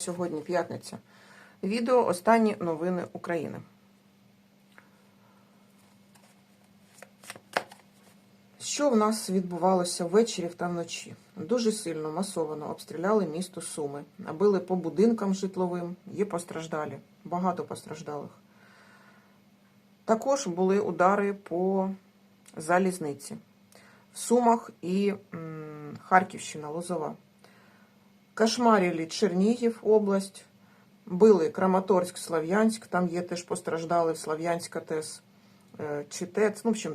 Сьогодні п'ятниця. Відео Останні новини України. Що в нас відбувалося ввечері та вночі? Дуже сильно масовано обстріляли місто Суми, били по будинкам житловим, є постраждалі, багато постраждалих. Також були удари по залізниці в Сумах і м, Харківщина, Лозова. Кошмарили Чернігів область, били Краматорськ, Слов'янськ, там є теж постраждали Слов'янська ТЕС е, чи ТЕЦ, ну, в общем,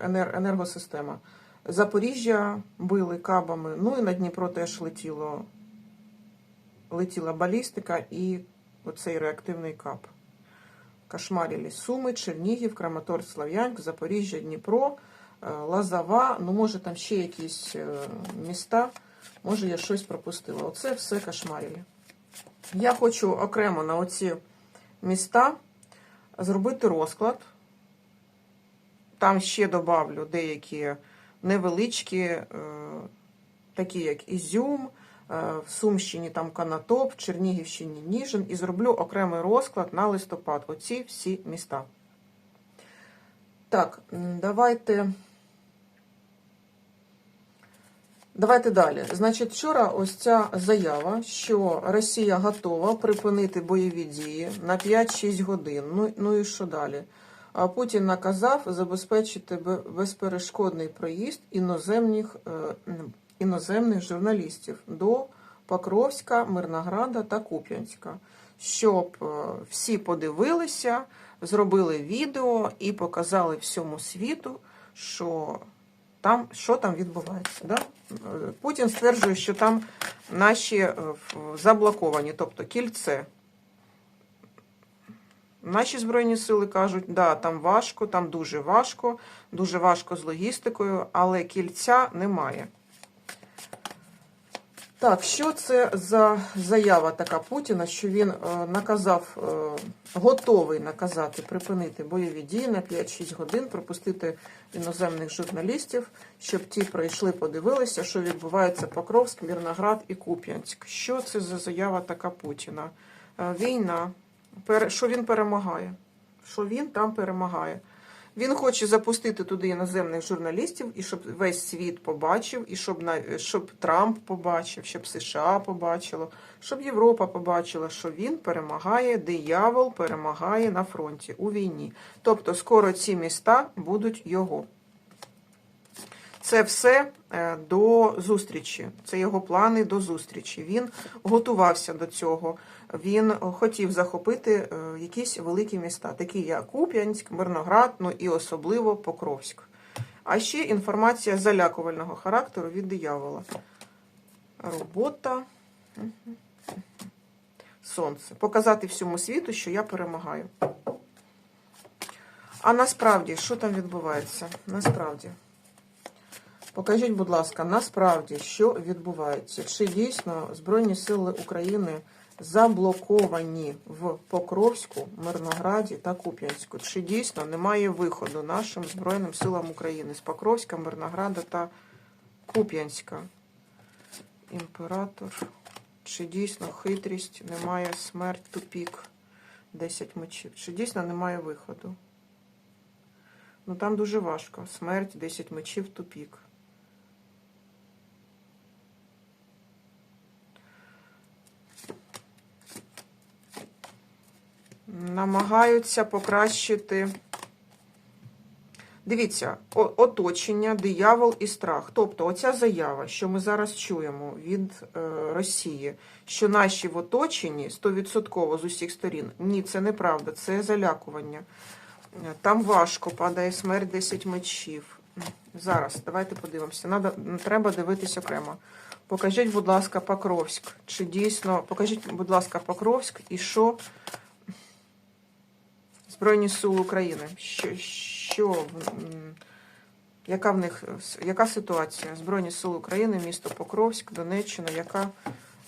е, енергосистема. Запоріжжя били кабами, ну і на Дніпро теж летіло, летіла балістика і оцей реактивний кап. Кошмарили Суми, Чернігів, Краматорськ, Слов'янськ, Запоріжжя, Дніпро, е, Лазова, ну може там ще якісь міста. Може, я щось пропустила. Оце все кошмарили. Я хочу окремо на оці міста зробити розклад. Там ще добавлю деякі невеличкі, е, такі як Ізюм, е, в Сумщині там Канатоп, в Чернігівщині Ніжин, і зроблю окремий розклад на листопад. Оці всі міста. Так, давайте. Давайте далі. Значить, вчора ось ця заява, що Росія готова припинити бойові дії на 5-6 годин. Ну, ну і що далі? А Путін наказав забезпечити безперешкодний проїзд іноземних, е, іноземних журналістів до Покровська, Мирнограда та Куп'янська, щоб е, всі подивилися, зробили відео і показали всьому світу, що там, що там відбувається. Да? Путін стверджує, що там наші е, заблоковані, тобто кільце. Наші Збройні сили кажуть, да, там важко, там дуже важко, дуже важко з логістикою, але кільця немає. Так, що це за заява така Путіна, що він е, наказав, е, готовий наказати припинити бойові дії на 5-6 годин, пропустити іноземних журналістів, щоб ті прийшли, подивилися, що відбувається Покровськ, Мірноград і Куп'янськ. Що це за заява така Путіна? Е, Війна. Що він перемагає? Що він там перемагає? Він хоче запустити туди іноземних журналістів, і щоб весь світ побачив, і щоб щоб Трамп побачив, щоб США побачило, щоб Європа побачила, що він перемагає, диявол перемагає на фронті у війні. Тобто, скоро ці міста будуть його. Це все е, до зустрічі. Це його плани до зустрічі. Він готувався до цього. Він хотів захопити е, якісь великі міста, такі як Куп'янськ, Мирноград, ну і особливо Покровськ. А ще інформація залякувального характеру від диявола. Робота. Сонце. Показати всьому світу, що я перемагаю. А насправді, що там відбувається? Насправді. Покажіть, будь ласка, насправді, що відбувається? Чи дійсно Збройні сили України заблоковані в Покровську, Мирнограді та Куп'янську? Чи дійсно немає виходу нашим Збройним силам України з Покровська, Мирнограда та Куп'янська? Імператор. Чи дійсно хитрість, немає смерть, тупік, 10 мечів? Чи дійсно немає виходу? Ну там дуже важко. Смерть, 10 мечів, тупік. Намагаються покращити. Дивіться, оточення, диявол і страх. Тобто, оця заява, що ми зараз чуємо від е, Росії, що наші в оточенні 100% з усіх сторін. Ні, це неправда, це залякування. Там важко, падає смерть 10 мечів. Зараз, давайте подивимося. Надо, треба дивитись окремо. Покажіть, будь ласка, Покровськ. Чи дійсно, покажіть, будь ласка, Покровськ і що Збройні Сили України. Що, що яка в них яка ситуація? Збройні Сили України, місто Покровськ, Донеччина, яка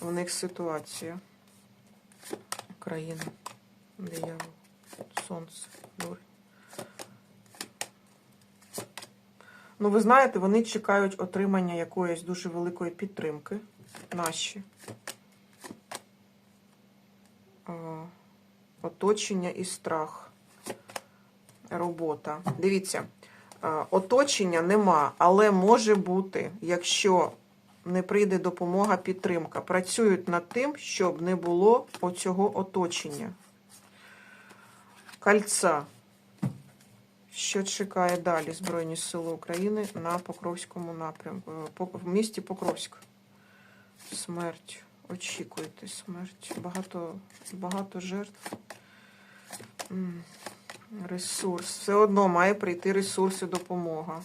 в них ситуація? Україна. Диявол. Сонце. Дурень. Ну, ви знаєте, вони чекають отримання якоїсь дуже великої підтримки. Наші. Оточення і страх. Робота. Дивіться, е, оточення нема, але може бути, якщо не прийде допомога, підтримка. Працюють над тим, щоб не було оцього оточення. Кольца. Що чекає далі Збройні Сили України на Покровському напрямку? е, В місті Покровськ. Смерть. Очікуйте смерть. Багато, багато жертв. Ресурс. Все одно має прийти ресурс і допомога.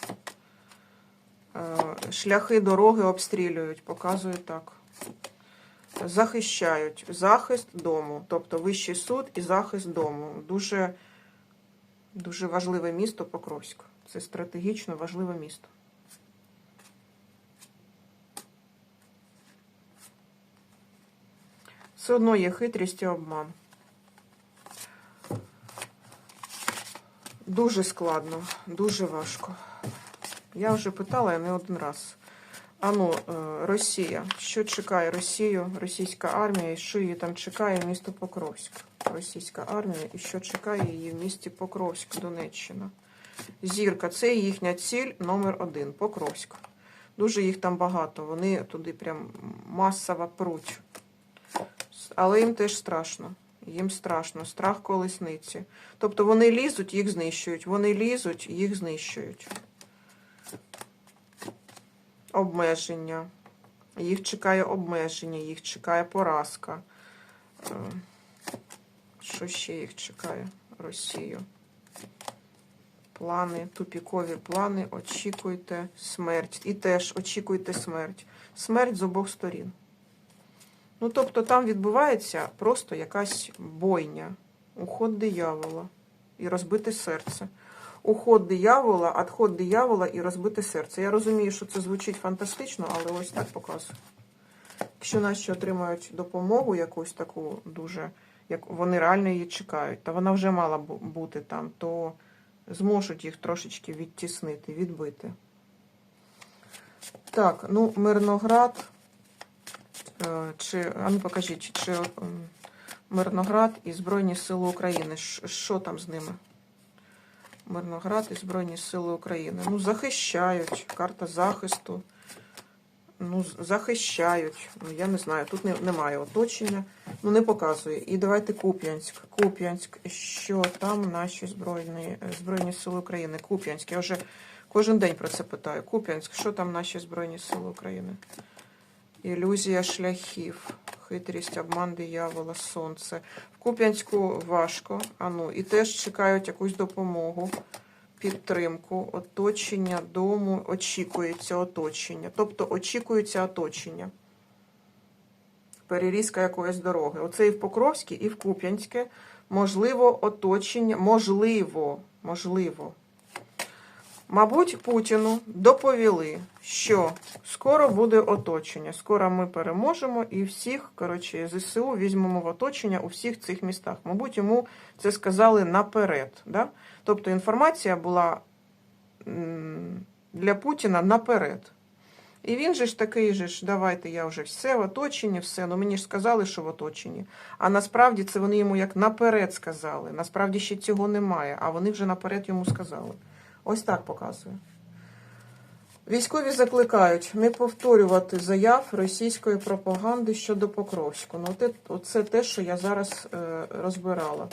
Е, Шляхи дороги обстрілюють, показує так. Захищають. Захист дому. Тобто вищий суд і захист дому. Дуже, дуже важливе місто Покровськ. Це стратегічно важливе місто. Все одно є хитрість і обман. Дуже складно, дуже важко. Я вже питала не один раз. Ану, е, Росія. Що чекає Росію, російська армія, і що її там чекає місто Покровськ? Російська армія і що чекає її в місті Покровськ, Донеччина. Зірка це їхня ціль номер один Покровськ. Дуже їх там багато. Вони туди прям масово пруть. Але їм теж страшно. Їм страшно, страх колесниці. Тобто вони лізуть, їх знищують. Вони лізуть, їх знищують. Обмеження. Їх чекає обмеження, їх чекає поразка. Е, Що ще їх чекає? Росію. Плани, тупікові плани. Очікуйте смерть. І теж очікуйте смерть. Смерть з обох сторін. Ну, тобто там відбувається просто якась бойня, уход диявола і розбите серце. Уход диявола, відход диявола і розбите серце. Я розумію, що це звучить фантастично, але ось так показую. Якщо наші отримають допомогу якусь таку дуже, як вони реально її чекають, та вона вже мала бу- бути там, то зможуть їх трошечки відтіснити, відбити. Так, ну, Мирноград. Е, Чи, а ну покажіть, чи Мирноград і Збройні Сили України. Що там з ними? Мирноград і Збройні Сили України. Ну, захищають. Карта захисту. Ну, захищають. Ну, я не знаю, тут не, немає оточення. Ну, не показує. І давайте Куп'янськ. Куп'янськ. Що там наші Збройні, Збройні Сили України? Куп'янськ. Я вже кожен день про це питаю. Куп'янськ. Що там наші Збройні Сили України? Ілюзія шляхів, хитрість, обман диявола, сонце. В Куп'янську важко, а ну, і теж чекають якусь допомогу, підтримку, оточення дому, очікується оточення. Тобто очікується оточення. Перерізка якоїсь дороги. Оце і в Покровській, і в Куп'янське. Можливо, оточення, можливо, можливо. Мабуть, Путіну доповіли, що скоро буде оточення, скоро ми переможемо і всіх, коротше, ЗСУ візьмемо в оточення у всіх цих містах. Мабуть, йому це сказали наперед. Да? Тобто інформація була для Путіна наперед. І він же ж такий же ж, давайте я вже все в оточенні, все. Ну мені ж сказали, що в оточенні. А насправді це вони йому як наперед сказали. Насправді ще цього немає, а вони вже наперед йому сказали. Ось так показує. Військові закликають не повторювати заяв російської пропаганди щодо Покровську. Ну, оце те, що я зараз е, розбирала.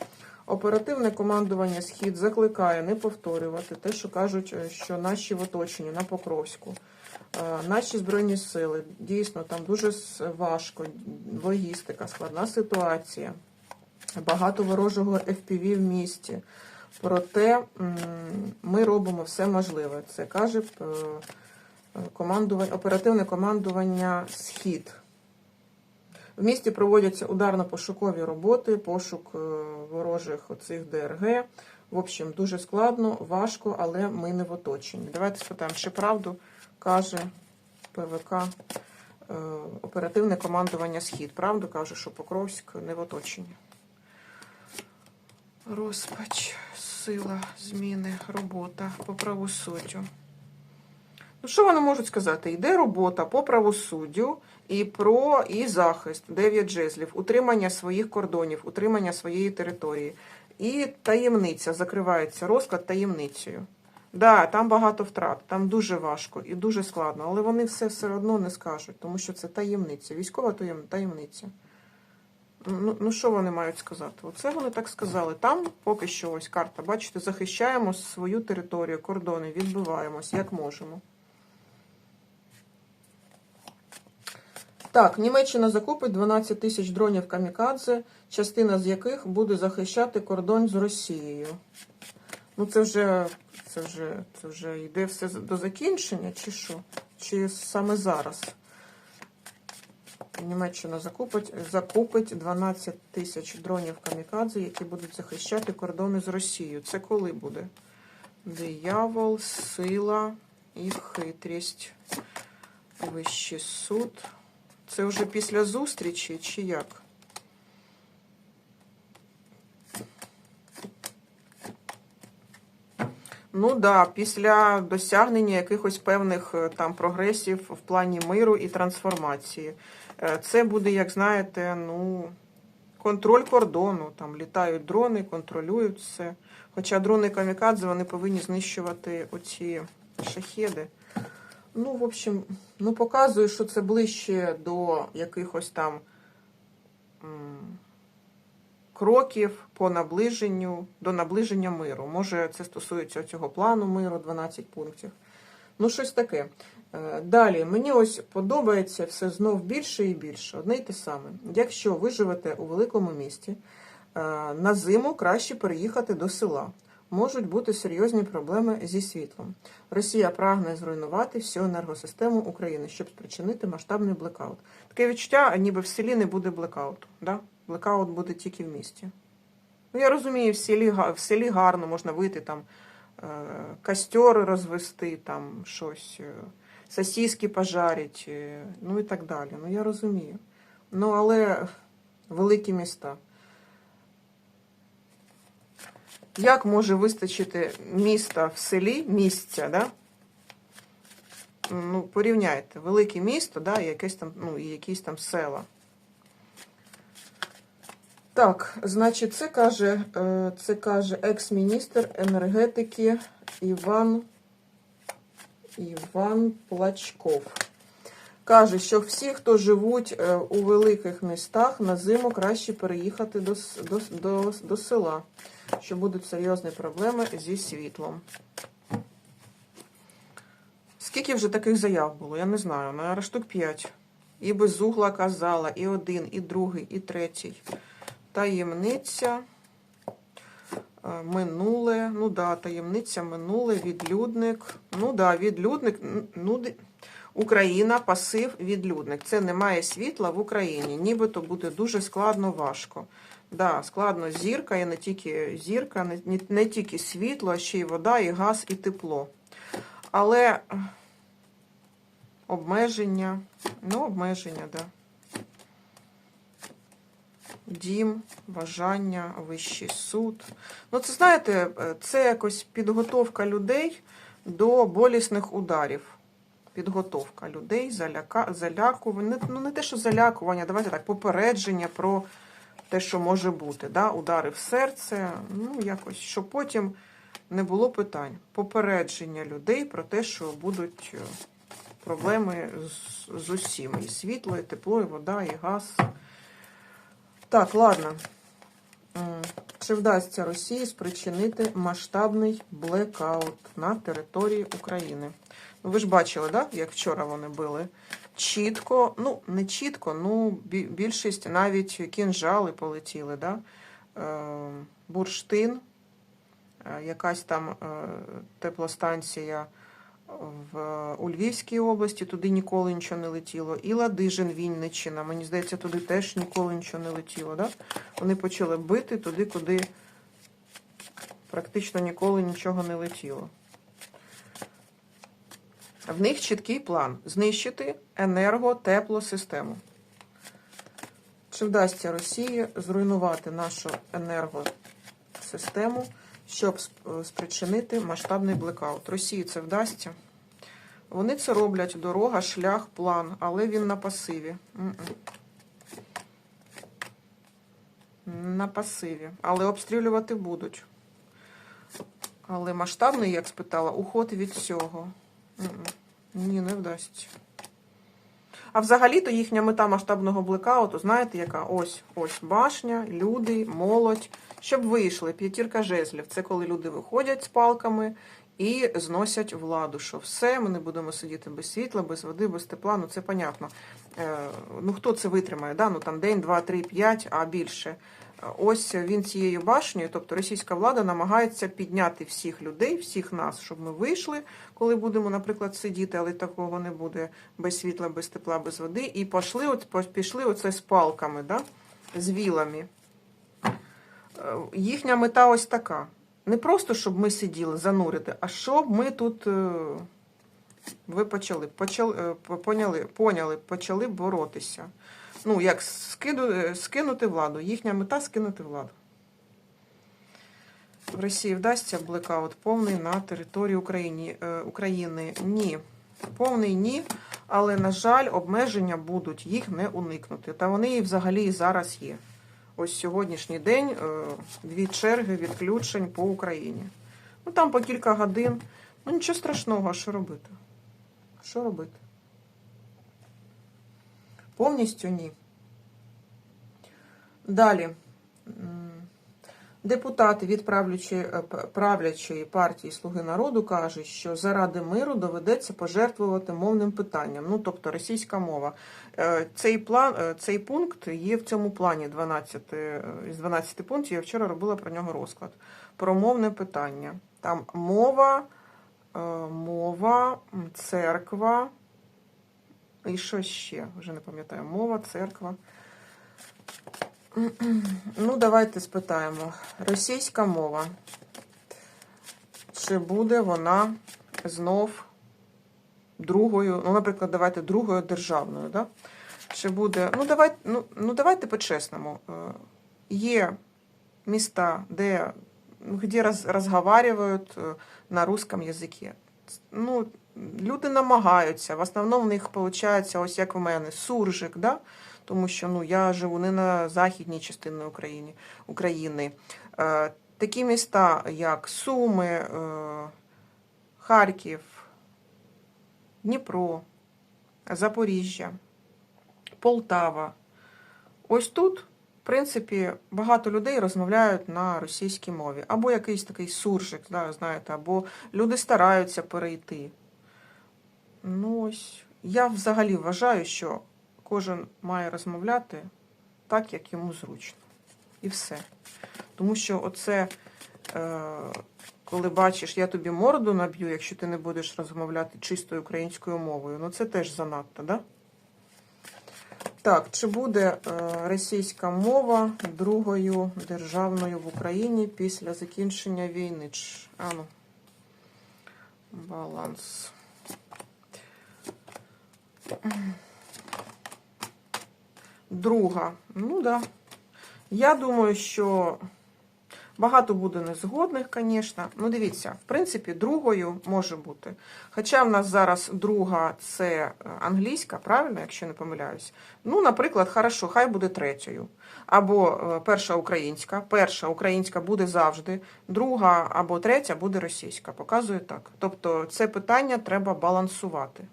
Оперативне командування Схід закликає не повторювати те, що кажуть, е, що наші в оточенні на Покровську. Е, Наші збройні сили дійсно там дуже важко, логістика, складна ситуація, багато ворожого FPV в місті. Проте ми робимо все можливе. Це каже е, командування, оперативне командування Схід. В місті проводяться ударно-пошукові роботи, пошук е, ворожих оцих ДРГ. В общем, дуже складно, важко, але ми не в оточенні. Давайте спитаємо, чи правду каже ПВК е, оперативне командування Схід. Правду каже, що Покровськ не в оточенні. Розпач, сила, зміни, робота по правосуддю. Ну, що вони можуть сказати? Йде робота по правосуддю і про і захист, 9 жезлів, утримання своїх кордонів, утримання своєї території. І таємниця, закривається розклад таємницею. Да, там багато втрат, там дуже важко і дуже складно, але вони все все одно не скажуть, тому що це таємниця, військова таємниця. Ну, ну що вони мають сказати? Оце вони так сказали. Там поки що ось карта, бачите, захищаємо свою територію, кордони, відбиваємось, як можемо. Так, Німеччина закупить 12 тисяч дронів камікадзе, частина з яких буде захищати кордон з Росією. Ну, це вже, це вже, це вже йде все до закінчення, чи що? Чи саме зараз? Німеччина закупить, закупить 12 тисяч дронів камікадзе, які будуть захищати кордони з Росією. Це коли буде? Диявол, сила і хитрість. Вищий суд. Це вже після зустрічі чи як? Ну да, після досягнення якихось певних е, там прогресів в плані миру і трансформації. Е, Це буде, як знаєте, ну, контроль кордону. Там літають дрони, контролюють все. Хоча дрони камікадзе вони повинні знищувати оці шахеди. Ну, в общем, ну показує, що це ближче до якихось там кроків по наближенню, до наближення миру. Може, це стосується цього плану миру, 12 пунктів. Ну, щось таке. Е, Далі, мені ось подобається все знов більше і більше. Одне й те саме. Якщо ви живете у великому місті, е, на зиму краще переїхати до села. Можуть бути серйозні проблеми зі світлом. Росія прагне зруйнувати всю енергосистему України, щоб спричинити масштабний блекаут. Таке відчуття, ніби в селі не буде блекауту. Да? Блекаут буде тільки в місті. Ну, я розумію, в селі, в селі гарно можна вийти там е, костер розвести, там щось, е, сосиски пожарити, е, ну і так далі. Ну я розумію. Ну, але великі міста. Як може вистачити міста в селі, місця, да? Ну, порівняйте, велике місто, да, і якесь там, ну, і якісь там села. Так, значить, це каже, е, це каже екс-міністр енергетики Іван, Іван Плачков. Каже, що всі, хто живуть е, у великих містах, на зиму краще переїхати до, до, до, до села, що будуть серйозні проблеми зі світлом. Скільки вже таких заяв було? Я не знаю, наверное, штук 5. І безугла казала, і один, і другий, і третій. Таємниця. е, Минуле, ну да, таємниця минуле, відлюдник. Ну да, відлюдник. Ну, Україна, пасив, відлюдник. Це немає світла в Україні. Нібито буде дуже складно, важко. Да, складно зірка, і не тільки зірка, не, не, не тільки світло, а ще й вода, і газ, і тепло. Але обмеження, ну, обмеження, да. Дім, бажання, вищий суд. Ну, це знаєте, е, це якось підготовка людей до болісних ударів. Підготовка людей, заляка, залякування. Ну, не те, що залякування, давайте так, попередження про те, що може бути. Да? Удари в серце, ну, якось, щоб потім не було питань. Попередження людей про те, що будуть е, проблеми з, з усім. І світло, і тепло, і вода, і газ. Так, ладно. Чи вдасться Росії спричинити масштабний блекаут на території України? Ну, ви ж бачили, да, як вчора вони били? Чітко, ну, не чітко, ну, більшість навіть кінжали полетіли, да? Е, бурштин, е, якась там е, теплостанція в, у Львівській області, туди ніколи нічого не летіло. І Ладижин, Вінниччина, мені здається, туди теж ніколи нічого не летіло. Да? Вони почали бити туди, куди практично ніколи нічого не летіло. В них чіткий план знищити енерготеплосистему. Чи вдасться Росії зруйнувати нашу енергосистему, щоб спричинити масштабний блекаут? Росії це вдасться. Вони це роблять дорога, шлях, план, але він на пасиві. На пасиві. Але обстрілювати будуть. Але масштабний, як спитала, уход від цього. Ні, не вдасться. А взагалі-то їхня мета масштабного блекауту, знаєте, яка? Ось, ось башня, люди, молодь. Щоб вийшли, п'ятірка жезлів. Це коли люди виходять з палками і зносять владу. Що все, ми не будемо сидіти без світла, без води, без тепла. Ну це понятно. Е, ну хто це витримає? Да? Ну там день, два, три, п'ять, а більше. Ось він цією башнею, тобто російська влада намагається підняти всіх людей, всіх нас, щоб ми вийшли, коли будемо, наприклад, сидіти, але такого не буде без світла, без тепла, без води. І пішли, от, пішли оце з палками, да? з вілами. Е, Їхня мета ось така. Не просто, щоб ми сиділи, занурити, а щоб ми тут. е, Ви почали, почали, е, поняли, поняли, почали боротися. Ну, як скиду, скинути владу. Їхня мета скинути владу. В Росії вдасться блекаут повний на території України. України. Ні. Повний ні. Але, на жаль, обмеження будуть, їх не уникнути. Та вони і взагалі зараз є. Ось сьогоднішній день е, дві черги відключень по Україні. Ну там по кілька годин. Ну нічого страшного, а що робити? Що робити? Повністю ні. Далі. Депутати від е, правлячої партії Слуги народу кажуть, що заради миру доведеться пожертвувати мовним питанням, ну тобто російська мова. Е, Цей план, е, цей пункт є в цьому плані 12, е, із 12 пунктів. Я вчора робила про нього розклад. Про мовне питання. Там мова, мова, церква. І що ще? Вже не пам'ятаю. Мова, церква. Ну, давайте спитаємо. Російська мова. Чи буде вона знов другою, ну, наприклад, давайте другою державною, да? Чи буде. Ну, давайте, ну, ну, давайте по-чесному. Е, Є міста, де, ну, де роз, розговарюють е, на русском язикі. Ну, люди намагаються. В основному в них виходить, ось як в мене, суржик, да? тому що ну, я живу не на західній частині України. України. Е, такі міста, як Суми, Харків, Дніпро, Запоріжжя, Полтава. Ось тут, в принципі, багато людей розмовляють на російській мові. Або якийсь такий суржик, знаєте, або люди стараються перейти. Ну ось, я взагалі вважаю, що кожен має розмовляти так, як йому зручно. І все. Тому що оце, е, коли бачиш, я тобі морду наб'ю, якщо ти не будеш розмовляти чистою українською мовою, ну це теж занадто, да? Так, чи буде е, російська мова другою державною в Україні після закінчення війни? Ч- А ну. Баланс. Друга. Ну да. Я думаю, що багато буде незгодних, звісно. Ну, дивіться, в принципі, другою може бути. Хоча в нас зараз друга це е, англійська, правильно, якщо не помиляюсь. Ну, наприклад, хорошо, хай буде третьою. Або е, перша українська. Перша українська буде завжди, друга або третя буде російська. Показую так. Тобто, це питання треба балансувати.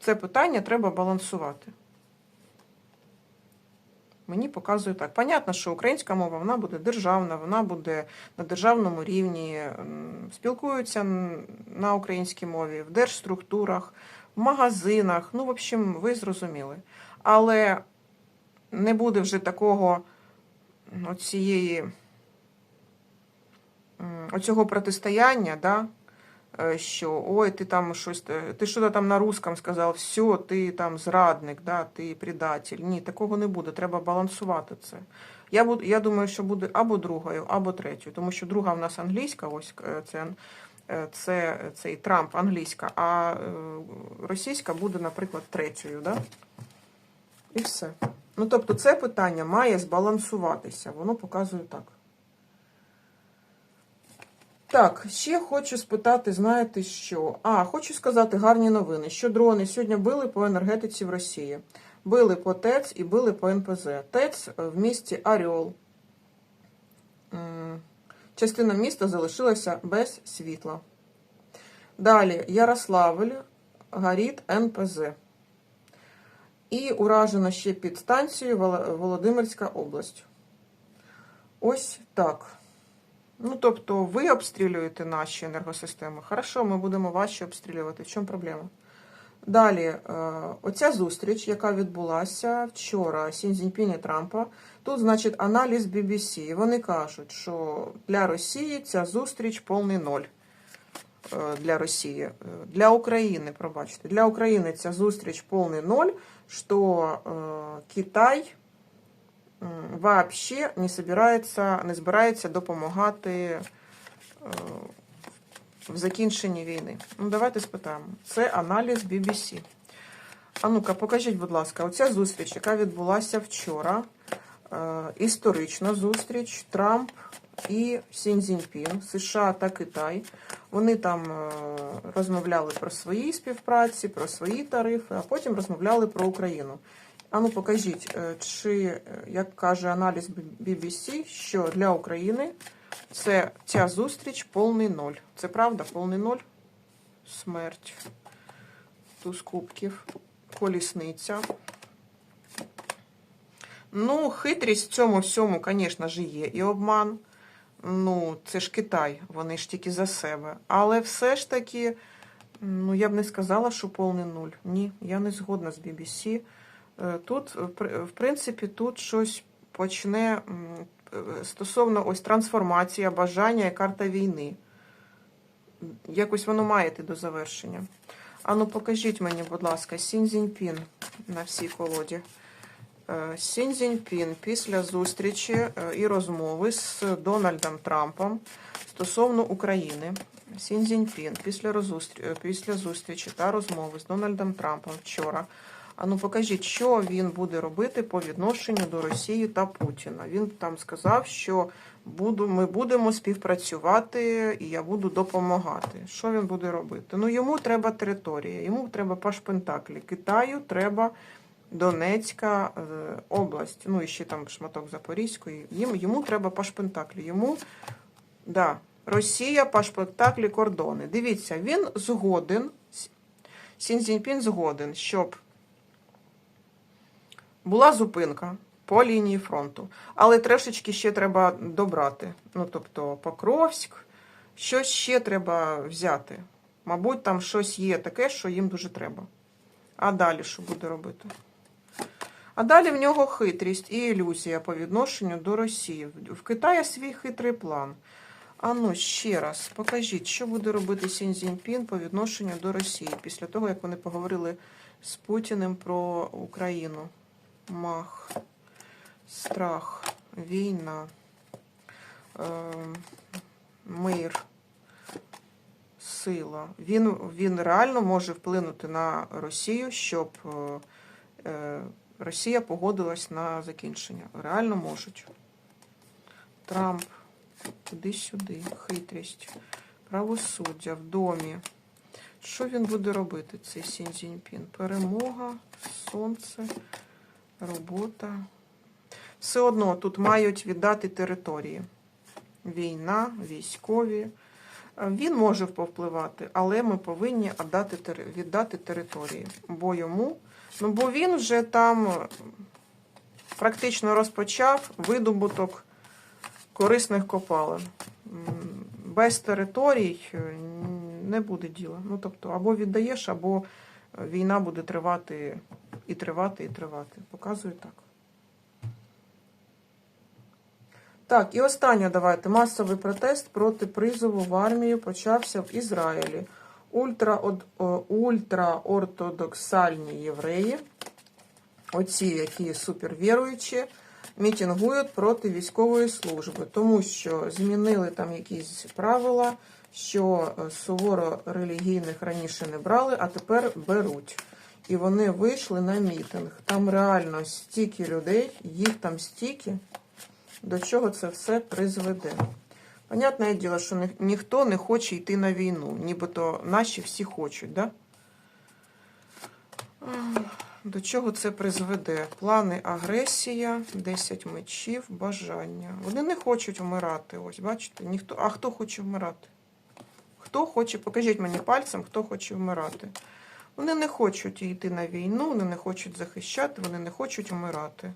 Це питання треба балансувати. Мені показує так. Понятно, що українська мова вона буде державна, вона буде на державному рівні, спілкуються на українській мові, в держструктурах, в магазинах. Ну, в общем, ви зрозуміли. Але не буде вже такого оцієї, оцього протистояння, да? Е, що ой, ти там щось, е, ти що там на русском сказав, все, ти там зрадник, да, ти предатель. Ні, такого не буде. Треба балансувати це. Я буду, я думаю, що буде або другою, або третьою, тому що друга в нас англійська, ось е, це, це цей Трамп англійська, а російська буде, наприклад, третьою, да? І все. Ну, тобто, це питання має збалансуватися. Воно показує так. Так, ще хочу спитати, знаєте що? А, хочу сказати гарні новини, що дрони сьогодні били по енергетиці в Росії. Били по ТЕЦ і били по НПЗ. ТЕЦ в місті Оріол. Частина міста залишилася без світла. Далі Ярославль, горить НПЗ. І уражена ще підстанцією Воло- Володимирська область. Ось так. Ну, тобто, ви обстрілюєте наші енергосистеми. Хорошо, ми будемо ваші обстрілювати. В чому проблема? Далі, е, оця зустріч, яка відбулася вчора Сінзіньпін і Трампа, тут, значить, аналіз BBC. Вони кажуть, що для Росії ця зустріч повний ноль. Е, Для Росії. Е, Для України, пробачте, для України ця зустріч повний ноль, що Китай вообще не собирається, не збирається допомагати е, в закінченні війни. Ну, давайте спитаємо. Це аналіз BBC. А ну-ка, покажіть, будь ласка, оця зустріч, яка відбулася вчора. Е, історична зустріч Трамп і Сін Цзіньпін, США та Китай. Вони там е, розмовляли про свої співпраці, про свої тарифи, а потім розмовляли про Україну. А ну покажіть, е, чи, е, як каже аналіз BBC, що для України це ця зустріч повний ноль. Це правда, повний ноль? Смерть. Туз кубків, колісниця. Ну, хитрість в цьому всьому, звісно ж, є. І обман. Ну, це ж Китай, вони ж тільки за себе. Але все ж таки, ну, я б не сказала, що повний нуль. Ні, я не згодна з BBC. Е, Тут, в принципі, тут щось почне е, стосовно ось трансформація, бажання і карта війни. Якось воно має йти до завершення. Ану, покажіть мені, будь ласка, Сін Цзіньпін на всій колоді. Е, Сін Цзіньпін після зустрічі е, і розмови з Дональдом Трампом стосовно України. Сін Цзіньпін після, е, після зустрічі та розмови з Дональдом Трампом вчора. Ану, покажіть, що він буде робити по відношенню до Росії та Путіна. Він там сказав, що буду, ми будемо співпрацювати і я буду допомагати. Що він буде робити? Ну, йому треба територія, йому треба пашпентаклі. Китаю треба Донецька е, область, ну і ще там шматок Запорізької. Їм, йому треба пашпентаклі. Йому, да, Росія, пашпентаклі, кордони. Дивіться, він згоден, Сін Цзіньпін згоден, щоб була зупинка по лінії фронту, але трошечки ще треба добрати. Ну, тобто, Покровськ, щось ще треба взяти. Мабуть, там щось є таке, що їм дуже треба. А далі що буде робити? А далі в нього хитрість і ілюзія по відношенню до Росії. В Китаї свій хитрий план. А ну, ще раз, покажіть, що буде робити Сін Цзіньпін по відношенню до Росії після того, як вони поговорили з Путіним про Україну. Мах, страх, війна, е, мир, сила. Він, він реально може вплинути на Росію, щоб е, е, Росія погодилась на закінчення. Реально можуть. Трамп, туди-сюди, хитрість, правосуддя в домі. Що він буде робити, цей Сін Цзіньпін? Перемога, сонце, робота. Все одно тут мають віддати території. Війна, військові. Е, Він може повпливати, але ми повинні віддати, території. Бо йому, ну бо він вже там е, практично розпочав видобуток корисних копалин. Без територій е, не буде діла. Ну, тобто, або віддаєш, або війна буде тривати і тривати, і тривати. Показую так. Так, і останнє давайте. Масовий протест проти призову в армію почався в Ізраїлі. Ультра, ультраортодоксальні євреї, оці, які супервіруючі, мітингують проти військової служби, тому що змінили там якісь правила, що е, суворо релігійних раніше не брали, а тепер беруть. І вони вийшли на мітинг. Там реально стільки людей, їх там стільки. До чого це все призведе? Понятне діло, що ні- ніхто не хоче йти на війну, нібито наші всі хочуть, да? До чого це призведе? Плани агресія, 10 мечів, бажання. Вони не хочуть вмирати. Ось, бачите, ніхто. А хто хоче вмирати? Хто хоче, покажіть мені пальцем, хто хоче вмирати. Вони не хочуть йти на війну, вони не хочуть захищати, вони не хочуть вмирати.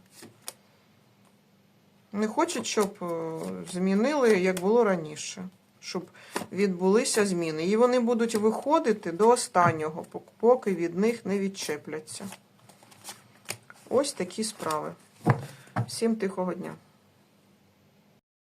Не хочуть, щоб е, змінили, як було раніше, щоб відбулися зміни. І вони будуть виходити до останнього, поки від них не відчепляться. Ось такі справи. Всім тихого дня.